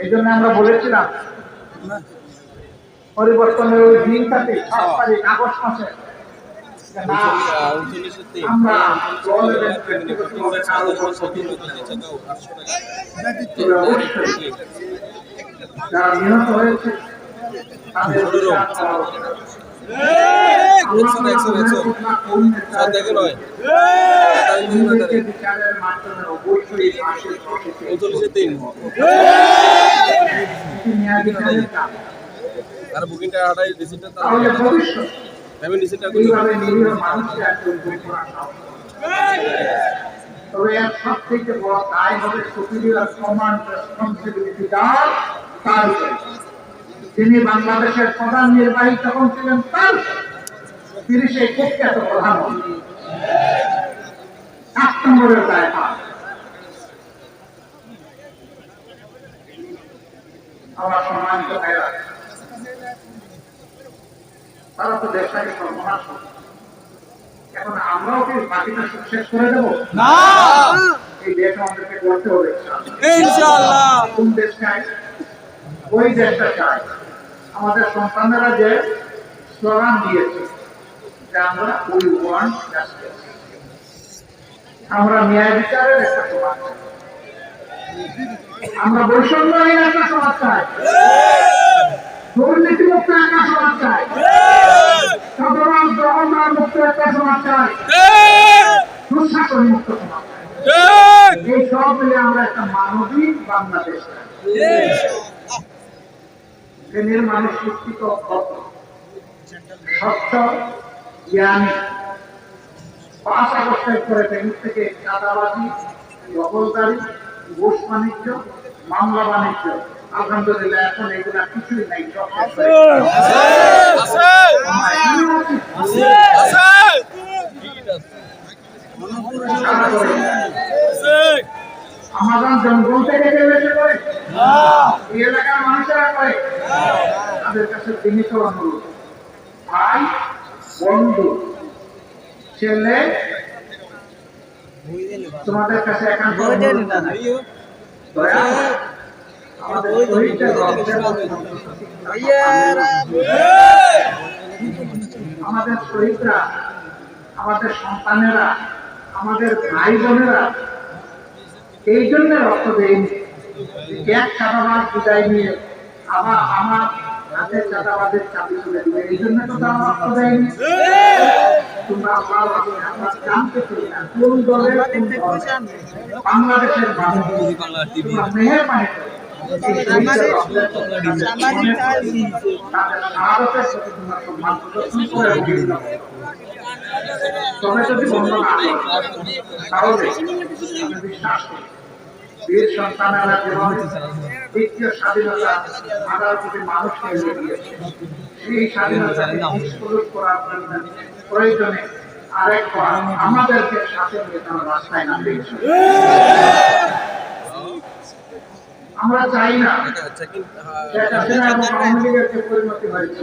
এই জন্য আমরা বলেছিলাম পরিবর্তনের ওই দিনটাতে সাত তারিখ আগস্ট মাসে যারা নিহত হয়েছে তাদের মাধ্যমে অবশ্যই ফাঁসির প্রসেসে এটি ন্যায় বিচারের কাজ। আর বুকিংটা সব বড় দায় হবে তার তিনি বাংলাদেশের প্রধান নির্বাহী যখন ছিলেন তার। তিনি সেই কুখ্যাত প্রধানমন্ত্রী এক নম্বরের দায় পান আমার সম্মানিত ভাইরা তারা তো দেশটাকে সর্বনাশ। এখন আমরাও কি বাকিটা শেষ করে দেবো না এই দেশ আমাদেরকে করতে হবে ইনশাআল্লাহ। কোন দেশ চাই ওই দেশটা চাই। আমাদের সন্তানেরা যে স্লোগান দিয়েছে যে আমরা ওয়ান্ট জাস্টিস আমরা ন্যায় বিচারের একটা সমাজ আমরা বৈষম্যহীন একটা সমাজ চাই। দুর্নীতিমুক্ত একটা সমাজ চাই। সাধারণ মুক্ত একটা সমাজ চাই। মুক্ত সমাজ চাই। এই সব মিলে আমরা একটা মানবিক বাংলাদেশ চাই। শ্রেণির মানুষ শিক্ষিত স্বচ্ছ জ্ঞানী। পাঁচ আগস্টের পরে ব্যাংক থেকে চাঁদাবাজি দখলদারি ঘুষ বাণিজ্য মামলা বাণিজ্য। আলহামদুলিল্লাহ এখন এগুলা কিছুই নাই সব শেষ হয়ে গেছে। কারা করে? আমাজন জঙ্গল থেকে কেউ এসে করে এই এলাকার মানুষেরা করে তাদের কাছে বিনীত অনুরোধ ভাই বন্ধু ছেলে তোমাদের কাছে একান্ত আমাদের রক্তের আমাদের শহীদরা আমাদের সন্তানেরা আমাদের ভাই বোনেরা এই জন্য রক্ত দেয়নি এক চাঁদাবাদ বিদায় নিয়ে আবার আমার হাতের চাঁদাবাদের চাবি তুলে দিবে। এই জন্য তো তারা রক্ত দেয়নি তোমরা জানতে চাই না কোন দলের বাংলাদেশের মানুষ। মেহেরবানি তোমরা সম্মান প্রদর্শন করে। তবে যদি বন্ধ না। তাহলে বিশ্বাস করি বীর সন্তানেরা যেভাবে দ্বিতীয় স্বাধীনতা আঠারো কোটি মানুষকে এনে দিয়েছে সেই স্বাধীনতাকে নিষ্প্রয়োগ করার জন্য প্রয়োজনে আরেকবার আমাদেরকে সাথে নিয়ে তারা রাস্তায় নামবে আমরা চাই না শেখ হাসিনা এবং আওয়ামী লীগের যে পরিণতি হয়েছে